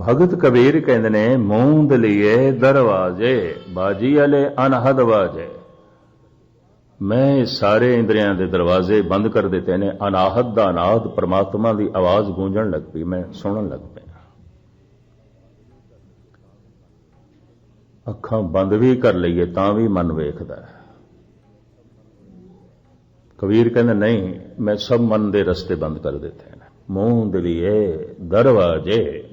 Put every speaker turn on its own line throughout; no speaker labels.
ਭਗਤ ਕਬੀਰ ਕਹਿੰਦੇ ਨੇ, ਮੂੰਦ ਲਈਏ ਦਰਵਾਜ਼ੇ, ਬਾਜੀ ਵਾਲੇ ਅਨਹਦ ਵਾਜੇ। ਮੈਂ ਇਹ ਸਾਰੇ ਇੰਦਰੀਆਂ ਦੇ ਦਰਵਾਜ਼ੇ ਬੰਦ ਕਰ ਦਿੱਤੇ ਨੇ, ਅਨਾਹਦ ਦਾ ਅਨਾਹਦ ਪ੍ਰਮਾਤਮਾ ਦੀ ਆਵਾਜ਼ ਗੂੰਜਣ ਲੱਗ ਪਈ, ਮੈਂ ਸੁਣਨ ਲੱਗ ਪਿਆ। ਅੱਖਾਂ ਬੰਦ ਵੀ ਕਰ ਲਈਏ, ਤਾਂ ਵੀ ਮਨ ਵੇਖਦਾ ਹੈ। ਕਬੀਰ ਕਹਿੰਦਾ, ਨਹੀਂ, ਮੈਂ ਸਭ ਮਨ ਦੇ ਰਸਤੇ ਬੰਦ ਕਰ ਦਿੱਤੇ ਨੇ। ਮੂੰਹ ਦਲੀਏ ਦਰਵਾਜੇ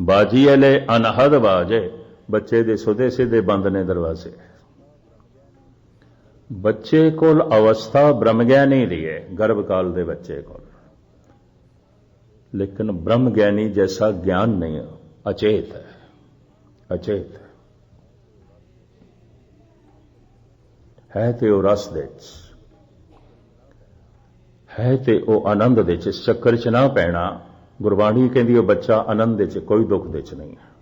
ਬਾਜੀ ਵਾਲੇ ਅਨਹਦ ਬਾਜੇ ਬੱਚੇ ਦੇ ਸੁਦੇ ਸਿੱਧੇ ਬੰਦ ਨੇ ਦਰਵਾਜ਼ੇ। ਬੱਚੇ ਕੋਲ ਅਵਸਥਾ ਬ੍ਰਹਮ ਗਿਆਨੀ ਦੀ ਹੈ ਗਰਭ ਕਾਲ ਦੇ ਬੱਚੇ ਕੋਲ। ਲੇਕਿਨ ਬ੍ਰਹਮ ਗਿਆਨੀ ਜੈਸਾ ਗਿਆਨ ਨਹੀਂ ਹੈ ਅਚੇਤ ਹੈ। ਅਚੇਤ ਹੈ। ਤੇ ਉਹ ਰਸ ਦੇ ਚ ਹੈ ਤੇ ਉਹ ਆਨੰਦ ਦੇ ਚ ਇਸ ਚੱਕਰ ਚ ਨਾ ਪੈਣਾ ਗੁਰਬਾਣੀ ਕਹਿੰਦੀ ਉਹ ਬੱਚਾ ਆਨੰਦ ਦੇ ਚ ਕੋਈ ਦੁੱਖ ਦੇ ਚ ਨਹੀਂ ਹੈ।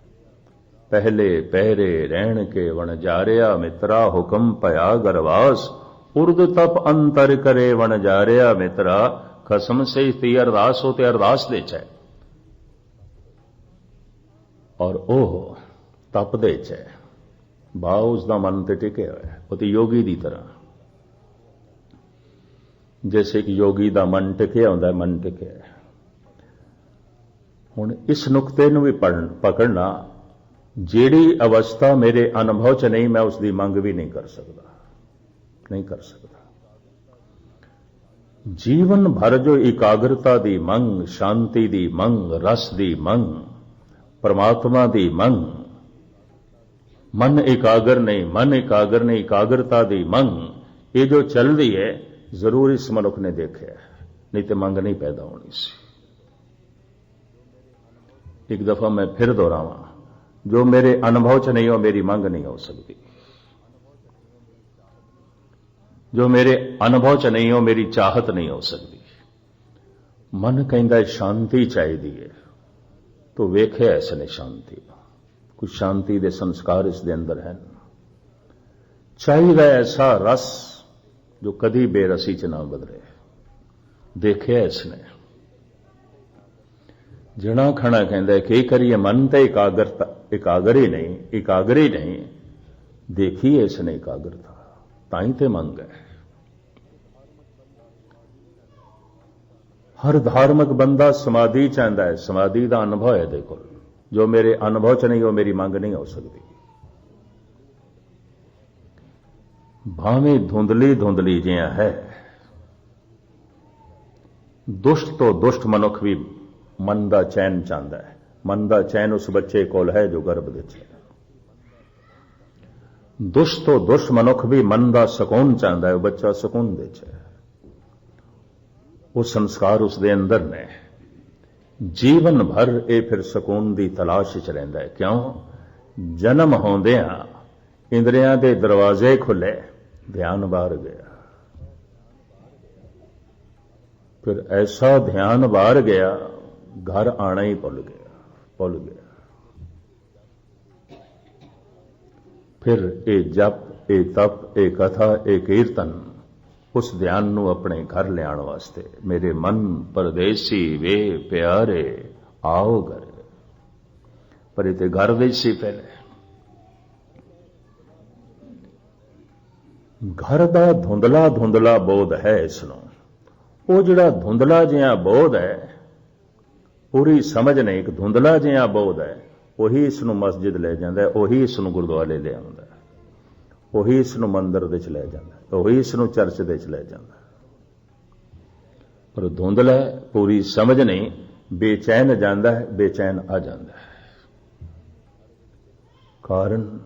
ਪਹਿਲੇ ਪਹਿਰੇ ਰਹਿਣ ਕੇ ਵਣ ਜਾਰਿਆ, ਮਿੱਤਰਾ ਹੁਕਮ ਭਇਆ ਗਰਵਾਸ। ਉਰਦ ਤਪ ਅੰਤਰ ਕਰੇ ਵਣ ਜਾਰਿਆ, ਮਿੱਤਰਾ, ਖਸਮ ਸੇ ਤੀ ਅਰਦਾਸ ਹੋ ਤੇ ਅਰਦਾਸ ਦੇ ਚ। ਹੈ ਔਰ ਉਹ ਤਪ ਦੇ ਚ। ਹੈ ਬਾ ਉਸ ਦਾ ਮਨ ਤੇ ਟਿਕਿਆ ਹੋਇਆ ਉਹ ਤੇ ਯੋਗੀ ਦੀ ਤਰ੍ਹਾਂ। ਜੈਸੇ ਇੱਕ ਯੋਗੀ ਦਾ ਮਨ ਟਿਕਿਆ ਹੁੰਦਾ ਮਨ ਟਿਕਿਆ ਹੁਣ ਇਸ ਨੁਕਤੇ ਨੂੰ ਵੀ ਪੜਨ ਪਕੜਨਾ, ਜਿਹੜੀ ਅਵਸਥਾ ਮੇਰੇ ਅਨੁਭਵ ਚ ਨਹੀਂ, ਮੈਂ ਉਸ ਦੀ ਮੰਗ ਵੀ ਨਹੀਂ ਕਰ ਸਕਦਾ। ਨਹੀਂ ਕਰ ਸਕਦਾ। ਜੀਵਨ ਭਰ ਜੋ ਇਕਾਗਰਤਾ ਦੀ ਮੰਗ, ਸ਼ਾਂਤੀ ਦੀ ਮੰਗ, ਰਸ ਦੀ ਮੰਗ, ਪਰਮਾਤਮਾ ਦੀ ਮੰਗ, ਮਨ ਇਕਾਗਰ ਨਹੀਂ, ਮਨ ਇਕਾਗਰ ਨਹੀਂ, ਇਕਾਗਰਤਾ ਦੀ ਮੰਗ, ਇਹ ਜੋ ਚੱਲਦੀ ਹੈ, ਜ਼ਰੂਰ ਇਸ ਮਨੁੱਖ ਨੇ ਦੇਖਿਆ ਨਹੀਂ ਤੇ ਮੰਗ ਨਹੀਂ ਪੈਦਾ ਹੋਣੀ ਸੀ। ਇੱਕ ਦਫਾ ਮੈਂ ਫਿਰ ਦੁਹਰਾਵਾਂ, ਜੋ ਮੇਰੇ ਅਨੁਭਵ ਚ ਨਹੀਂ ਹੋ ਮੇਰੀ ਮੰਗ ਨਹੀਂ ਹੋ ਸਕਦੀ। ਜੋ ਮੇਰੇ ਅਨੁਭਵ ਚ ਨਹੀਂ ਹੋ ਮੇਰੀ ਚਾਹਤ ਨਹੀਂ ਹੋ ਸਕਦੀ। ਮਨ ਕਹਿੰਦਾ ਸ਼ਾਂਤੀ ਚਾਹੀਦੀ ਹੈ ਤੋ ਵੇਖਿਆ ਇਸ ਨੇ ਸ਼ਾਂਤੀ ਕੁਝ ਸ਼ਾਂਤੀ ਦੇ ਸੰਸਕਾਰ ਇਸ ਦੇ ਅੰਦਰ ਹਨ। ਚਾਹੀਦਾ ਐਸਾ ਰਸ, ਜੋ ਕਦੀ ਬੇਰਸੀ ਚ ਨਾ ਬਦਲੇ। ਦੇਖਿਆ ਇਸ ਨੇ। ਜਣਾ ਖਣਾ ਕਹਿੰਦਾ ਹੈ ਕਿ ਕਰੀਏ ਮਨ ਤੇ ਇਕਾਗਰਤਾ, ਇਕਾਗਰ ਹੀ ਨਹੀਂ, ਇਕਾਗਰ ਹੀ ਨਹੀਂ। ਦੇਖੀ ਇਸ ਨੇ ਇਕਾਗਰਤਾ, ਤਾਂ ਹੀ ਤੇ ਮੰਗ ਹੈ। ਹਰ ਧਾਰਮਿਕ ਬੰਦਾ ਸਮਾਧੀ ਚਾਹੁੰਦਾ ਹੈ, ਸਮਾਧੀ ਦਾ ਅਨੁਭਵ ਹੈ ਦੇਖੋ ਜੋ ਮੇਰੇ ਅਨੁਭਵ ਚ ਨਹੀਂ, ਉਹ ਮੇਰੀ ਮੰਗ ਨਹੀਂ ਹੋ ਸਕਦੀ। ਭਾਵੇਂ ਧੁੰਦਲੀ ਧੁੰਦਲੀ ਜਿਹਾ ਹੈ, ਦੁਸ਼ਟ ਤੋਂ ਦੁਸ਼ਟ ਮਨੁੱਖ ਵੀ ਮਨ ਦਾ ਚੈਨ ਚਾਹੁੰਦਾ ਹੈ। ਮਨ ਦਾ ਚੈਨ ਉਸ ਬੱਚੇ ਕੋਲ ਹੈ ਜੋ ਗਰਭ ਵਿੱਚ ਹੈ। ਦੁਸ਼ਟ ਤੋਂ ਦੁਸ਼ਟ ਮਨੁੱਖ ਵੀ ਮਨ ਦਾ ਸਕੂਨ ਚਾਹੁੰਦਾ ਹੈ, ਉਹ ਬੱਚਾ ਸਕੂਨ ਵਿੱਚ ਹੈ। ਉਹ ਸੰਸਕਾਰ ਉਸ ਦੇ ਅੰਦਰ ਨੇ। ਜੀਵਨ ਭਰ ਇਹ ਫਿਰ ਸਕੂਨ ਦੀ ਤਲਾਸ਼ ਵਿੱਚ ਰਹਿੰਦਾ ਹੈ। ਕਿਉਂ? ਜਨਮ ਹੁੰਦਿਆਂ ਇੰਦਰੀਆਂ ਦੇ ਦਰਵਾਜ਼ੇ ਖੁੱਲੇ, ਧਿਆਨ ਬਾਹਰ ਗਿਆ। ਫਿਰ ਐਸਾ ਧਿਆਨ ਬਾਹਰ ਗਿਆ ਘਰ ਆਣਾ ਹੀ ਭੁੱਲ ਗਿਆ ਭੁੱਲ ਗਿਆ। ਫਿਰ ਇਹ ਜਪ, ਇਹ ਤਪ, ਇਹ ਕਥਾ, ਇਹ ਕੀਰਤਨ ਉਸ ਧਿਆਨ ਨੂੰ ਆਪਣੇ ਘਰ ਲਿਆਉਣ ਵਾਸਤੇ, ਮੇਰੇ ਮਨ ਪਰਦੇਸੀ ਵੇ ਪਿਆਰੇ, ਆਓ ਘਰ। ਪਰ ਇਹ ਤੇ ਘਰ ਵਿੱਚ ਸੀ ਪਹਿਲੇ। ਘਰ ਦਾ ਧੁੰਦਲਾ ਧੁੰਦਲਾ ਬੋਧ ਹੈ ਇਸ ਨੂੰ। ਉਹ ਜਿਹੜਾ ਧੁੰਦਲਾ ਜਿਹਾ ਬੋਧ ਹੈ ਪੂਰੀ ਸਮਝ ਨਹੀਂ, ਇੱਕ ਧੁੰਦਲਾ ਜਿਹਾ ਬੋਧ ਹੈ। ਉਹੀ ਇਸ ਨੂੰ ਮਸਜਿਦ ਲੈ ਜਾਂਦਾ ਉਹੀ ਇਸ ਨੂੰ ਗੁਰਦੁਆਰੇ ਲੈ ਆਉਂਦਾ ਉਹੀ ਇਸ ਨੂੰ ਮੰਦਰ ਦੇ ਚ ਲੈ ਜਾਂਦਾ ਉਹੀ ਇਸ ਨੂੰ ਚਰਚ ਦੇ ਚ ਲੈ ਜਾਂਦਾ ਪਰ ਧੁੰਦਲਾ ਪੂਰੀ ਸਮਝ ਨਹੀਂ, ਬੇਚੈਨ ਜਾਂਦਾ ਹੈ, ਬੇਚੈਨ ਆ ਜਾਂਦਾ ਹੈ। ਕਾਰਨ,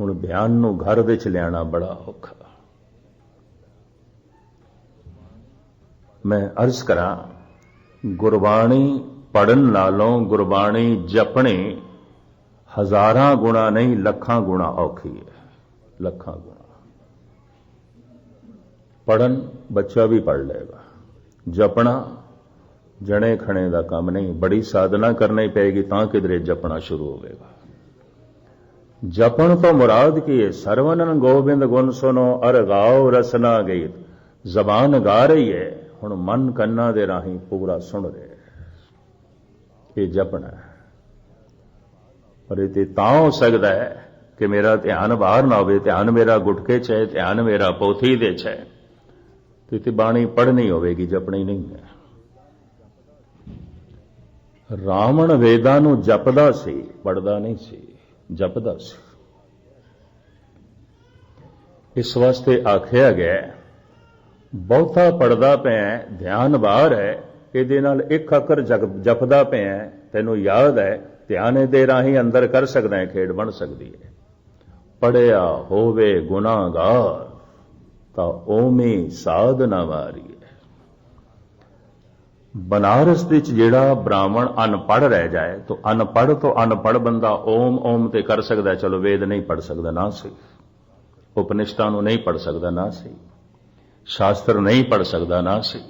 ਹੁਣ ਬਿਆਨ ਨੂੰ ਘਰ ਵਿੱਚ ਲਿਆਣਾ ਬੜਾ ਔਖਾ। ਮੈਂ ਅਰਜ਼ ਕਰਾਂ, ਗੁਰਬਾਣੀ ਪੜਨ ਨਾਲੋਂ ਗੁਰਬਾਣੀ ਜਪਣੀ ਹਜ਼ਾਰਾਂ ਗੁਣਾ ਨਹੀਂ, ਲੱਖਾਂ ਗੁਣਾ ਔਖੀ ਹੈ। ਲੱਖਾਂ ਗੁਣਾ। ਪੜਨ ਬੱਚਾ ਵੀ ਪੜ ਲਏਗਾ। ਜਪਣਾ ਜਣੇ ਖਣੇ ਦਾ ਕੰਮ ਨਹੀਂ, ਬੜੀ ਸਾਧਨਾ ਕਰਨੀ ਪਏਗੀ ਤਾਂ ਕਿਧਰੇ ਜਪਣਾ ਸ਼ੁਰੂ ਹੋਵੇਗਾ। ਜਪਣ ਤੋਂ ਮੁਰਾਦ ਕੀ ਹੈ? ਸਰਵਨਨ ਗੋਬਿੰਦ ਗੁਣ ਸੁਨੋ, ਅਰ ਗਾਓ ਰਸਨਾ ਗੀਤ। ਜ਼ਬਾਨ ਗਾ ਰਹੀ ਹੈ, ਹੁਣ ਮਨ ਕੰਨਾਂ ਦੇ ਰਾਹੀਂ ਪੂਰਾ ਸੁਣ ਰਿਹਾ ਇਹ ਜਪਣਾ ਪਰ ਇਹ ਤੇ ਤਾਂ ਹੋ ਸਕਦਾ ਹੈ ਕਿ ਮੇਰਾ ਧਿਆਨ ਬਾਹਰ ਨਾ ਹੋਵੇ, ਧਿਆਨ ਮੇਰਾ ਗੁਟਕੇ 'ਚ ਹੈ, ਧਿਆਨ ਮੇਰਾ ਪੋਥੀ ਦੇ 'ਚ ਹੈ। ਤੇ ਤੇ ਬਾਣੀ ਪੜ੍ਹਨੀ ਹੋਵੇਗੀ, ਜਪਣੀ ਨਹੀਂ ਹੈ। ਰਾਵਣ ਵੇਦਾਂ ਨੂੰ ਜਪਦਾ ਸੀ ਪੜਦਾ ਨਹੀਂ ਸੀ, ਜਪਦਾ ਸੀ। ਇਸ ਵਾਸਤੇ ਆਖਿਆ ਗਿਆ ਬਹੁਤਾ ਪੜਦਾ ਪਿਆ ਧਿਆਨ ਬਾਹਰ ਹੈ ਇਹਦੇ ਨਾਲ ਇੱਕ ਅੱਖਰ ਜਪ- ਜਪਦਾ ਪਿਆ ਤੈਨੂੰ ਯਾਦ ਹੈ, ਧਿਆਨ ਇਹਦੇ ਰਾਹੀਂ ਅੰਦਰ ਕਰ ਸਕਦਾ ਹੈ, ਖੇਡ ਬਣ ਸਕਦੀ ਹੈ। ਪੜਿਆ ਹੋਵੇ ਗੁਨਾਹਗਾਰ, ਤਾਂ ਓਵੇਂ ਸਾਧ ਨਾ ਵਾਰੀ ਹੈ ਬਨਾਰਸ ਵਿੱਚ ਜਿਹੜਾ ਬ੍ਰਾਹਮਣ ਅਨਪੜ੍ਹ ਰਹਿ ਜਾਏ, ਤਾਂ ਅਨਪੜ੍ਹ ਤੋਂ ਅਨਪੜ੍ਹ ਬੰਦਾ ਓਮ ਓਮ ਤੇ ਕਰ ਸਕਦਾ ਚਲੋ ਵੇਦ ਨਹੀਂ ਪੜ ਸਕਦਾ ਨਾ ਸਹੀ ਉਪਨਿਸ਼ਦਾਂ ਨੂੰ ਨਹੀਂ ਪੜ ਸਕਦਾ ਨਾ ਸਹੀ ਸ਼ਾਸਤਰ ਨਹੀਂ ਪੜ ਸਕਦਾ ਨਾ ਸਹੀ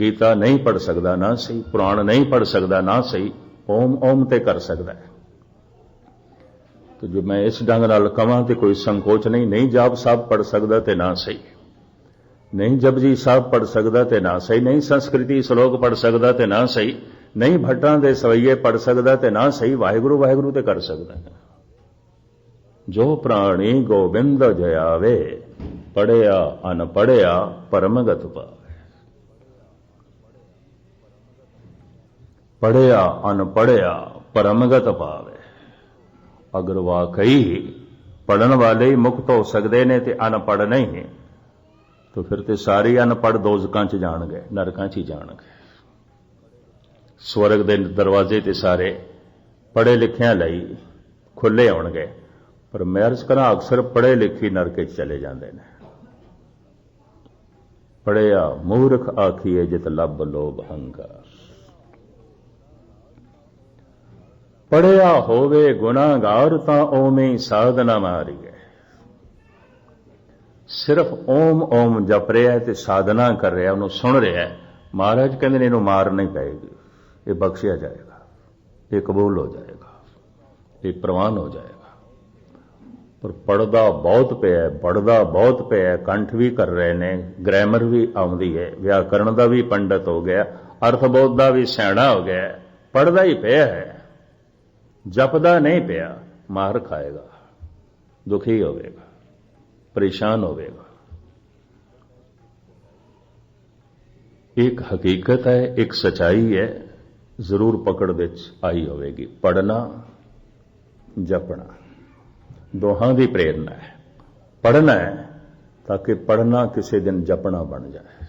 ਗੀਤਾ ਨਹੀਂ ਪੜ ਸਕਦਾ, ਨਾ ਸਹੀ, ਪੁਰਾਣ ਨਹੀਂ ਪੜ ਸਕਦਾ, ਨਾ ਸਹੀ, ਓਮ ਓਮ ਤੇ ਕਰ ਸਕਦਾ ਹੈ। ਤੇ ਜੋ ਮੈਂ ਇਸ ਢੰਗ ਨਾਲ ਕਵਾਂ ਤੇ ਕੋਈ ਸੰਕੋਚ ਨਹੀਂ ਨਹੀਂ ਜਾਪ ਸਾਹਿਬ ਪੜ ਸਕਦਾ ਤੇ ਨਾ ਸਹੀ। ਨਹੀਂ ਜਪਜੀ ਸਾਹਿਬ ਪੜ ਸਕਦਾ ਤੇ ਨਾ ਸਹੀ, ਨਹੀਂ ਸੰਸਕ੍ਰਿਤੀ ਸ਼ਲੋਕ ਪੜ ਸਕਦਾ ਤੇ ਨਾ ਸਹੀ, ਨਹੀਂ ਭੱਟਾਂ ਦੇ ਸਵਈਏ ਪੜ ਸਕਦਾ ਤੇ ਨਾ ਸਹੀ, ਵਾਹਿਗੁਰੂ ਵਾਹਿਗੁਰੂ ਤੇ ਕਰ ਸਕਦਾ ਹੈ। ਜੋ ਪ੍ਰਾਣੀ ਗੋਬਿੰਦ ਜਯਾਵੇ ਪੜਿਆ ਅਨ ਪੜਿਆ ਪਰਮਗਤ ਪਾ। ਪੜਿਆ ਅਨ ਪੜਿਆ ਪਰਮਗਤ ਪਾਵੇ ਅਗਰ ਵਾਕਈ ਪੜਨ ਵਾਲੇ ਹੀ ਮੁਕਤ ਹੋ ਸਕਦੇ ਨੇ ਤੇ ਅਨਪੜ ਨਹੀਂ, ਤਾਂ ਫਿਰ ਤੇ ਸਾਰੇ ਅਨਪੜ ਦੋਜ਼ਕਾਂ 'ਚ ਜਾਣਗੇ, ਨਰਕਾਂ 'ਚ ਹੀ ਜਾਣਗੇ। ਸਵਰਗ ਦੇ ਦਰਵਾਜ਼ੇ ਤੇ ਸਾਰੇ ਪੜੇ ਲਿਖਿਆਂ ਲਈ ਖੁੱਲੇ ਆਉਣਗੇ, ਪਰ ਮੈਂ ਅਰਜ਼ ਕਰਾਂ ਅਕਸਰ ਪੜੇ ਲਿਖੀ ਨਰਕੇ 'ਚ ਚਲੇ ਜਾਂਦੇ ਨੇ। ਪੜਿਆ ਮੂਰਖ ਆਖੀਏ ਜਿਤ ਲੱਭ ਲੋਭ ਹੰਕਾਰ। ਪੜਿਆ ਹੋਵੇ ਗੁਨਾਹਗਾਰ ਤਾਂ ਓਵੇਂ ਹੀ ਸਾਧਨਾ ਮਾਰੀਏ। ਸਿਰਫ ਓਮ ਓਮ ਜਪ ਰਿਹਾ ਤੇ ਸਾਧਨਾ ਕਰ ਰਿਹਾ, ਉਹਨੂੰ ਸੁਣ ਰਿਹਾ ਮਹਾਰਾਜ ਕਹਿੰਦੇ ਨੇ ਇਹਨੂੰ ਮਾਰ ਨਹੀਂ ਪਏਗੀ ਇਹ ਬਖਸ਼ਿਆ ਜਾਏਗਾ, ਇਹ ਕਬੂਲ ਹੋ ਜਾਏਗਾ, ਇਹ ਪ੍ਰਵਾਨ ਹੋ ਜਾਏਗਾ। ਪਰ ਪੜਦਾ ਬਹੁਤ ਪਿਆ ਹੈ ਪੜਦਾ ਬਹੁਤ ਪਿਆ ਕੰਠ ਵੀ ਕਰ ਰਹੇ ਨੇ, ਗ੍ਰਾਮਰ ਵੀ ਆਉਂਦੀ ਹੈ ਵਿਆਕਰਣ ਦਾ ਵੀ ਪੰਡਤ ਹੋ ਗਿਆ ਅਰਥ ਬੋਧ ਦਾ ਵੀ ਸਿਆਣਾ ਹੋ ਗਿਆ ਪੜਦਾ ਹੀ ਪਿਆ ਹੈ। ਜਪਦਾ ਨਹੀਂ ਪਿਆ, ਮਾਰ ਖਾਏਗਾ। ਦੁਖੀ ਹੋਵੇਗਾ, ਪਰੇਸ਼ਾਨ ਹੋਵੇਗਾ। ਇੱਕ ਹਕੀਕਤ ਹੈ, ਇੱਕ ਸਚਾਈ ਹੈ, ਜ਼ਰੂਰ ਪਕੜ ਵਿੱਚ ਆਈ ਹੋਵੇਗੀ। ਪੜਨਾ ਜਪਣਾ, ਦੋਹਾਂ ਦੀ ਪ੍ਰੇਰਣਾ ਹੈ। ਪੜਨਾ ਹੈ, ਤਾਂ ਕਿ ਪੜਨਾ ਕਿਸੇ ਦਿਨ ਜਪਣਾ ਬਣ ਜਾਏ।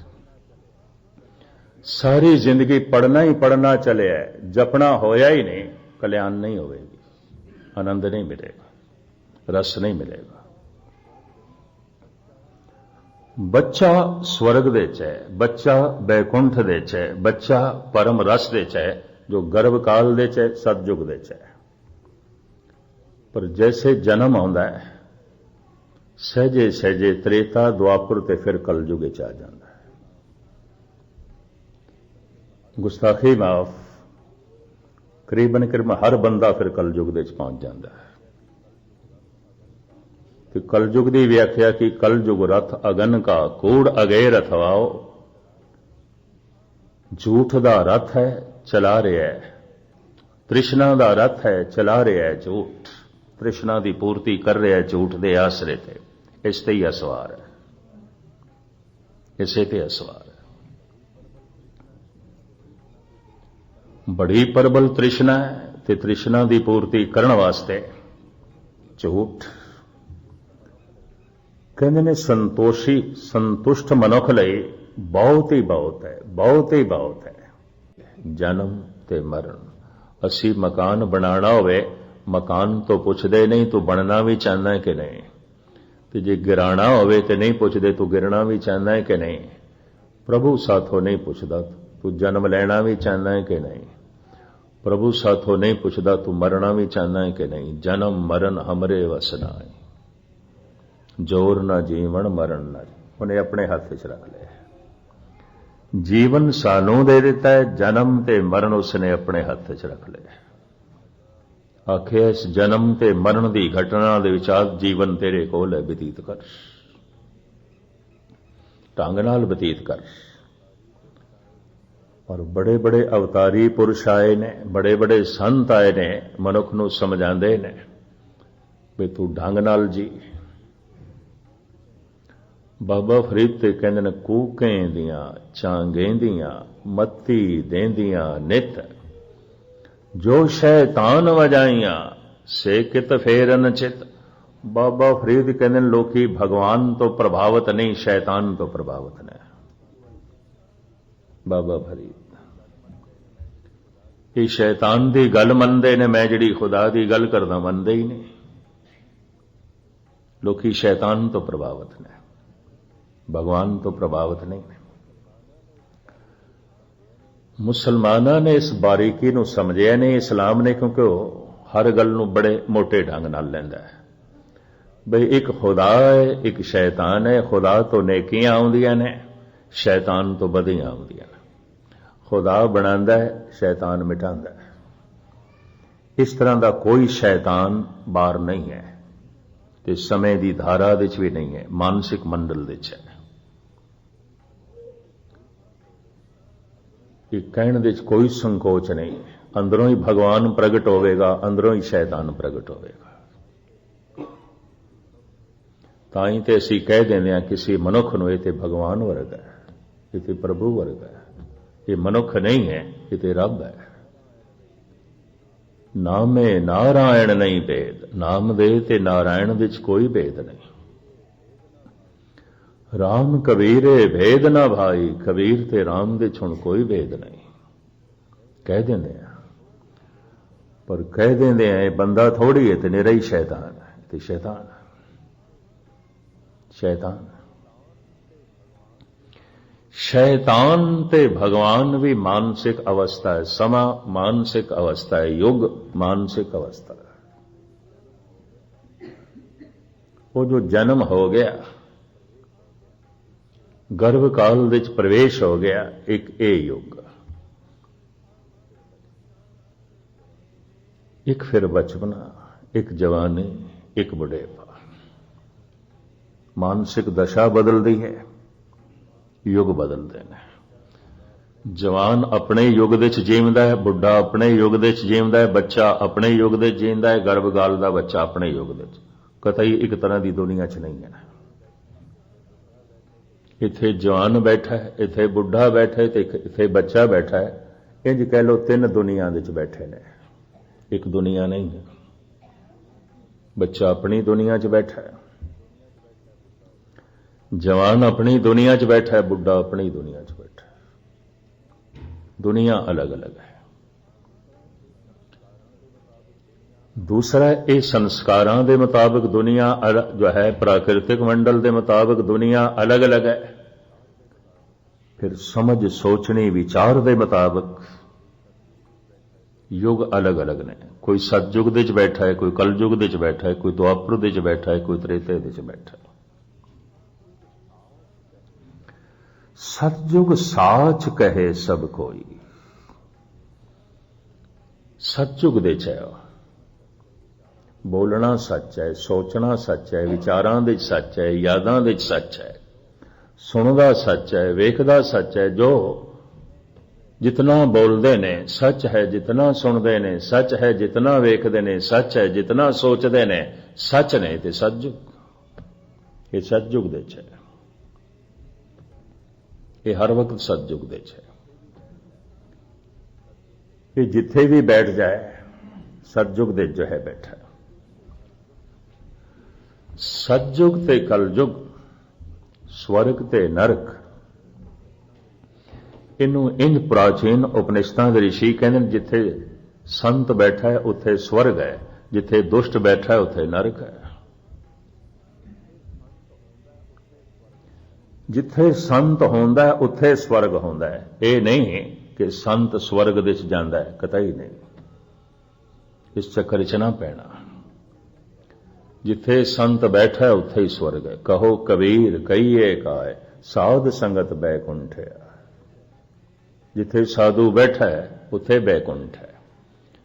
ਸਾਰੀ ਜ਼ਿੰਦਗੀ ਪੜਨਾ ਹੀ ਪੜਨਾ ਚੱਲਿਆ ਜਪਣਾ ਹੋਇਆ ਹੀ ਨਹੀਂ। ਕਲਿਆਣ ਨਹੀਂ ਹੋਵੇਗੀ, ਆਨੰਦ ਨਹੀਂ ਮਿਲੇਗਾ, ਰਸ ਨਹੀਂ ਮਿਲੇਗਾ। ਬੱਚਾ ਸਵਰਗ ਦੇ ਚ ਹੈ, ਬੱਚਾ ਬੈਕੁੰਠ ਦੇ ਚ ਹੈ, ਬੱਚਾ ਪਰਮ ਰਸ ਦੇ ਚ ਹੈ, ਜੋ ਗਰਭ ਕਾਲ ਦੇ ਚ ਹੈ, ਸਤਜੁਗ ਦੇ ਚ ਹੈ। ਪਰ ਜੈਸੇ ਜਨਮ ਆਉਂਦਾ ਹੈ, ਸਹਜੇ ਸਹਜੇ ਤ੍ਰੇਤਾ ਦੁਆਪਰ ਤੇ ਫਿਰ ਕਲਯੁਗ ਚ ਆ ਜਾਂਦਾ ਹੈ। ਗੁਸਤਾਖੀ ਮਾਫ ਕਰੀਬਨ ਕਰੀਬਨ ਹਰ ਬੰਦਾ ਫਿਰ ਕਲਯੁਗ ਦੇ ਵਿੱਚ ਪਹੁੰਚ ਜਾਂਦਾ ਹੈ। ਕਿ ਕਲਯੁਗ ਦੀ ਵਿਆਖਿਆ ਕਿ ਕਲਯੁਗ ਰਥ ਅਗਨ ਕਾ ਕੂੜ ਅਗੇ ਰਥਵਾਓ, ਝੂਠ ਦਾ ਰਥ ਹੈ, ਚਲਾ ਰਿਹਾ ਹੈ। ਤ੍ਰਿਸ਼ਨਾ ਦਾ ਰਥ ਹੈ, ਚਲਾ ਰਿਹਾ ਹੈ ਝੂਠ। ਤ੍ਰਿਸ਼ਨਾ ਦੀ ਪੂਰਤੀ ਕਰ ਰਿਹਾ ਹੈ ਝੂਠ ਦੇ ਆਸਰੇ ਤੇ। ਇਸ ਤੇ ਹੀ ਅਸਵਾਰ ਹੈ। ਇਸੇ ਤੇ ਅਸਵਾਰ ਬੜੀ ਪ੍ਰਬਲ ਤ੍ਰਿਸ਼ਨਾ ਹੈ ਤੇ ਤ੍ਰਿਸ਼ਨਾ ਦੀ ਪੂਰਤੀ ਕਰਨ ਵਾਸਤੇ ਝੂਠ। ਕਹਿੰਦੇ ਨੇ ਸੰਤੋਸ਼ੀ, ਸੰਤੁਸ਼ਟ ਮਨੁੱਖ ਲਈ ਬਹੁਤ ਹੀ ਬਹੁਤ ਹੈ, ਬਹੁਤ ਹੀ ਬਹੁਤ ਹੈ। ਜਨਮ ਤੇ ਮਰਨ। ਅਸੀਂ ਮਕਾਨ ਬਣਾਉਣਾ ਹੋਵੇ, ਮਕਾਨ ਤੋਂ ਪੁੱਛਦੇ ਨਹੀਂ, ਤੂੰ ਬਣਨਾ ਵੀ ਚਾਹੁੰਦਾ ਕਿ ਨਹੀਂ? ਤੇ ਜੇ ਗਿਰਾਣਾ ਹੋਵੇ ਤੇ ਨਹੀਂ ਪੁੱਛਦੇ, ਤੂੰ ਗਿਰਣਾ ਵੀ ਚਾਹੁੰਦਾ ਹੈ ਕਿ ਨਹੀਂ? ਪ੍ਰਭੂ ਸਾਥੋਂ ਨਹੀਂ ਪੁੱਛਦਾ, ਤੂੰ ਜਨਮ ਲੈਣਾ ਵੀ ਚਾਹੁੰਦਾ ਹੈ ਕਿ ਨਹੀਂ? ਪ੍ਰਭੂ ਸਾਥੋਂ ਨਹੀਂ ਪੁੱਛਦਾ ਤੂੰ ਮਰਨਾ ਵੀ ਚਾਹੁੰਦਾ ਹੈ ਕਿ ਨਹੀਂ? ਜਨਮ ਮਰਨ ਹਮਰੇ ਵਸਨਾ ਹੈ ਜੋਰ ਨਾ ਜੀਵਨ, ਮਰਨ ਨਾ ਉਹਨੇ ਆਪਣੇ ਹੱਥ ਵਿੱਚ ਰੱਖ ਲਿਆ। ਜੀਵਨ ਸਾਨੂੰ ਦੇ ਦਿੱਤਾ ਹੈ, ਜਨਮ ਤੇ ਮਰਨ ਉਸਨੇ ਆਪਣੇ ਹੱਥ ਵਿੱਚ ਰੱਖ ਲਿਆ। ਆਖਿਆ, ਇਸ ਜਨਮ ਤੇ ਮਰਨ ਦੀ ਘਟਨਾ ਦੇ ਵਿਚਾਰ ਜੀਵਨ ਤੇਰੇ ਕੋਲ ਹੈ, ਬਤੀਤ ਕਰ। ਢੰਗ ਨਾਲ ਬਤੀਤ ਕਰ। ਔਰ ਬੜੇ ਬੜੇ ਅਵਤਾਰੀ ਪੁਰਸ਼ ਆਏ ਨੇ, ਬੜੇ ਬੜੇ ਸੰਤ ਆਏ ਨੇ, ਮਨੁੱਖ ਨੂੰ ਸਮਝਾਉਂਦੇ ਨੇ ਵੀ ਤੂੰ ਢੰਗ ਨਾਲ ਜੀ। ਬਾਬਾ ਫਰੀਦ ਤੇ ਕਹਿੰਦੇ ਨੇ, ਕੂਕੇ ਦੀਆਂ, ਚਾਂਗੇ ਦੀਆਂ, ਮੱਤੀ ਦੇਂਦੀਆਂ ਨਿਤ। ਜੋ ਸ਼ੈਤਾਨ ਵਜਾਈਆਂ, ਸੇ ਕਿਤ ਫੇਰਨ ਚਿਤ ਬਾਬਾ ਫਰੀਦ ਕਹਿੰਦੇ ਨੇ, ਲੋਕੀ ਭਗਵਾਨ ਤੋਂ ਪ੍ਰਭਾਵਿਤ ਨਹੀਂ, ਸ਼ੈਤਾਨ ਤੋਂ ਪ੍ਰਭਾਵਿਤ ਨੇ। ਬਾਬਾ ਫਰੀਦ। ਇਹ ਸ਼ੈਤਾਨ ਦੀ ਗੱਲ ਮੰਨਦੇ ਨੇ, ਮੈਂ ਜਿਹੜੀ ਖੁਦਾ ਦੀ ਗੱਲ ਕਰਦਾ ਮੰਨਦੇ ਹੀ ਨਹੀਂ। ਲੋਕੀ ਸ਼ੈਤਾਨ ਤੋਂ ਪ੍ਰਭਾਵਿਤ ਨੇ, ਭਗਵਾਨ ਤੋਂ ਪ੍ਰਭਾਵਿਤ ਨਹੀਂ ਨੇ। ਮੁਸਲਮਾਨਾਂ ਨੇ ਇਸ ਬਾਰੀਕੀ ਨੂੰ ਸਮਝਿਆ ਨਹੀਂ, ਇਸਲਾਮ ਨੇ, ਕਿਉਂਕਿ ਉਹ ਹਰ ਗੱਲ ਨੂੰ ਬੜੇ ਮੋٹے ਢੰਗ ਨਾਲ ਲੈਂਦਾ ਹੈ। ਬਈ ਇੱਕ ਖੁਦਾ ਹੈ, ਇੱਕ ਸ਼ੈਤਾਨ ਹੈ, ਖੁਦਾ ਤੋਂ ਨੇਕੀਆਂ ਆਉਂਦੀਆਂ ਨੇ, ਸ਼ੈਤਾਨ ਤੋਂ ਬਦੀਆਂ ਆਉਂਦੀਆਂ ਨੇ। ਖੁਦਾ ਬਣਾਉਂਦਾ ਹੈ, ਸ਼ੈਤਾਨ ਮਿਟਾਉਂਦਾ ਹੈ। ਇਸ ਤਰ੍ਹਾਂ ਦਾ ਕੋਈ ਸ਼ੈਤਾਨ ਬਾਹਰ ਨਹੀਂ ਹੈ ਤੇ ਸਮੇਂ ਦੀ ਧਾਰਾ ਦੇ ਵਿੱਚ ਵੀ ਨਹੀਂ ਹੈ, ਮਾਨਸਿਕ ਮੰਡਲ ਦੇ ਵਿੱਚ ਹੈ। ਇਹ ਕਹਿਣ ਦੇ ਵਿੱਚ ਕੋਈ ਸੰਕੋਚ ਨਹੀਂ, ਅੰਦਰੋਂ ਹੀ ਭਗਵਾਨ ਪ੍ਰਗਟ ਹੋਵੇਗਾ, ਅੰਦਰੋਂ ਹੀ ਸ਼ੈਤਾਨ ਪ੍ਰਗਟ ਹੋਵੇਗਾ। ਤਾਂ ਹੀ ਤੇ ਅਸੀਂ ਕਹਿ ਦਿੰਦੇ ਹਾਂ, ਕਿਸੇ ਮਨੁੱਖ ਨੂੰ ਇਹ ਤੇ ਭਗਵਾਨ ਵਰਗਾ ਹੈ, ਇਹ ਤੇ ਪ੍ਰਭੂ ਵਰਗਾ ਹੈ ਮਨੁੱਖ ਨਹੀਂ ਹੈ ਇਹ ਤੇ ਰੱਬ ਹੈ। ਨਾਮੇ ਨਾਰਾਇਣ ਨਹੀਂ ਭੇਦ, ਨਾਮ ਦੇ ਤੇ ਨਾਰਾਇਣ ਵਿੱਚ ਕੋਈ ਭੇਦ ਨਹੀਂ। RAM ਕਬੀਰੇ ਭੇਦ ਨਾ ਭਾਈ, ਕਬੀਰ ਤੇ RAM ਦੇ ਛੁਣ ਕੋਈ ਭੇਦ ਨਹੀਂ। ਕਹਿ ਦਿੰਦੇ ਆ। ਪਰ ਕਹਿ ਦਿੰਦੇ ਆ, ਇਹ ਬੰਦਾ ਥੋੜੀ ਹੈ ਤੇ ਨਿਰਾ ਹੀ ਸ਼ੈਤਾਨ ਹੈ, ਤੇ ਸ਼ੈਤਾਨ ਸ਼ੈਤਾਨ ਸ਼ੈਤਾਨ ਤੇ ਭਗਵਾਨ ਵੀ ਮਾਨਸਿਕ ਅਵਸਥਾ ਹੈ ਸਮਾ ਮਾਨਸਿਕ ਅਵਸਥਾ ਹੈ ਯੁਗ ਮਾਨਸਿਕ ਅਵਸਥਾ ਹੈ ਉਹ ਜੋ ਜਨਮ ਹੋ ਗਿਆ ਗਰਭ ਕਾਲ ਵਿੱਚ ਪ੍ਰਵੇਸ਼ ਹੋ ਗਿਆ ਇੱਕ ਇਹ ਯੁੱਗ ਇੱਕ ਫਿਰ ਬਚਪਨਾ ਇੱਕ ਜਵਾਨੀ ਇੱਕ ਬੁਢੇਪਾ ਮਾਨਸਿਕ ਦਸ਼ਾ ਬਦਲਦੀ ਹੈ ਯੁੱਗ ਬਦਲਦੇ ਨੇ। ਜਵਾਨ ਆਪਣੇ ਯੁੱਗ ਦੇ ਵਿੱਚ ਜੀਵਦਾ ਹੈ, ਬੁੱਢਾ ਆਪਣੇ ਯੁੱਗ ਦੇ ਵਿੱਚ ਜੀਵਦਾ ਹੈ, ਬੱਚਾ ਆਪਣੇ ਯੁੱਗ ਦੇ ਵਿੱਚ ਜੀਵਦਾ ਹੈ ਗਰਭਗਾਲ ਦਾ ਬੱਚਾ ਆਪਣੇ ਯੁੱਗ ਦੇ ਵਿੱਚ। ਕਤਈ ਇੱਕ ਤਰ੍ਹਾਂ ਦੀ ਦੁਨੀਆ 'ਚ ਨਹੀਂ ਹੈ। ਇੱਥੇ ਜਵਾਨ ਬੈਠਾ ਹੈ, ਇੱਥੇ ਬੁੱਢਾ ਬੈਠਾ ਹੈ ਤੇ ਇੱਥੇ ਬੱਚਾ ਬੈਠਾ ਹੈ। ਇੰਜ ਕਹਿ ਲੋ ਤਿੰਨ ਦੁਨੀਆ ਦੇ ਵਿੱਚ ਬੈਠੇ ਨੇ। ਇੱਕ ਦੁਨੀਆ ਨਹੀਂ ਹੈ। ਬੱਚਾ ਆਪਣੀ ਦੁਨੀਆ 'ਚ ਬੈਠਾ ਹੈ। ਜਵਾਨ ਆਪਣੀ ਦੁਨੀਆ 'ਚ ਬੈਠਾ ਹੈ, ਬੁੱਢਾ ਆਪਣੀ ਦੁਨੀਆ 'ਚ ਬੈਠਾ ਹੈ। ਦੁਨੀਆ ਅਲੱਗ-ਅਲੱਗ ਹੈ। ਦੂਸਰਾ, ਇਹ ਸੰਸਕਾਰਾਂ ਦੇ ਮੁਤਾਬਕ ਦੁਨੀਆ ਜੋ ਹੈ, ਪ੍ਰਾਕਿਰਤਿਕ ਮੰਡਲ ਦੇ ਮੁਤਾਬਕ ਦੁਨੀਆ ਅਲੱਗ-ਅਲੱਗ ਹੈ। ਫਿਰ ਸਮਝ, ਸੋਚਣੀ, ਵਿਚਾਰ ਦੇ ਮੁਤਾਬਕ ਯੁੱਗ ਅਲੱਗ-ਅਲੱਗ ਨੇ। ਕੋਈ ਸਤਜੁਗ ਦੇ ਚ ਬੈਠਾ ਹੈ, ਕੋਈ ਕਲਯੁਗ ਦੇ ਵਿੱਚ ਬੈਠਾ ਹੈ, ਕੋਈ ਦੁਆਪਰ ਦੇ ਵਿੱਚ ਬੈਠਾ ਹੈ, ਕੋਈ ਤ੍ਰੇਤੇ ਦੇ ਵਿੱਚ ਬੈਠਾ ਹੈ। ਸਤਜੁਗ ਸਾਚ ਕਹੇ ਸਭ ਕੋਈ। ਸਤਜੁਗ ਦੇ ਚ ਬੋਲਣਾ ਸੱਚ ਹੈ, ਸੋਚਣਾ ਸੱਚ ਹੈ, ਵਿਚਾਰਾਂ ਦੇ ਸੱਚ ਹੈ, ਯਾਦਾਂ ਦੇ ਸੱਚ ਹੈ। ਸੁਣਦਾ ਸੱਚ ਹੈ, ਵੇਖਦਾ ਸੱਚ ਹੈ, ਜੋ ਜਿਤਨਾ ਬੋਲਦੇ ਨੇ, ਸੱਚ ਹੈ ਜਿਤਨਾ ਸੁਣਦੇ ਨੇ, ਸੱਚ ਹੈ ਜਿਤਨਾ ਵੇਖਦੇ ਨੇ, ਸੱਚ ਹੈ ਜਿਤਨਾ ਸੋਚਦੇ ਨੇ, ਸੱਚ ਨੇ ਤੇ ਸਤਜੁਗ। ਇਹ ਸਤਜੁਗ ਦੇ ਚ ਹੈ। ਇਹ ਹਰ ਵਕਤ ਸਤਜੁਗ ਦੇ ਚ ਹੈ। ਇਹ ਜਿੱਥੇ ਵੀ ਬੈਠ ਜਾਏ ਸਤਜੁਗ ਦੇ ਜੋ ਹੈ ਬੈਠਾ। ਸਤਜੁਗ ਤੇ ਕਲਯੁਗ ਸਵਰਗ ਤੇ ਨਰਕ। ਇਹਨੂੰ ਇੰਜ ਪ੍ਰਾਚੀਨ ਉਪਨਿਸ਼ਦਾਂ ਦੇ ઋષਿ ਕਹਿੰਦੇ ਨੇ ਜਿੱਥੇ ਸੰਤ ਬੈਠਾ ਹੈ ਉੱਥੇ ਸਵਰਗ ਹੈ। ਜਿੱਥੇ ਦੁਸ਼ਟ ਬੈਠਾ ਹੈ ਉੱਥੇ ਨਰਕ ਹੈ। ਜਿੱਥੇ ਸੰਤ ਹੁੰਦਾ ਹੈ, ਉੱਥੇ ਸਵਰਗ ਹੁੰਦਾ ਹੈ। ਇਹ ਨਹੀਂ ਕਿ ਸੰਤ ਸਵਰਗ ਦੇ ਵਿੱਚ ਜਾਂਦਾ ਹੈ, ਕਤਈ ਨਹੀਂ। ਇਸ ਚੱਕਰ 'ਚ ਨਾ ਪੈਣਾ। ਜਿੱਥੇ ਸੰਤ ਬੈਠਾ ਉੱਥੇ ਹੀ ਸਵਰਗ ਹੈ। ਕਹੋ, ਕਬੀਰ, ਕਹੀਏ ਕਾਏ? ਸਾਧ ਸੰਗਤ ਬੈਕੁੰਠ ਹੈ ਜਿੱਥੇ ਸਾਧੂ ਬੈਠਾ ਹੈ, ਉੱਥੇ ਬੈਕੁੰਠ ਹੈ।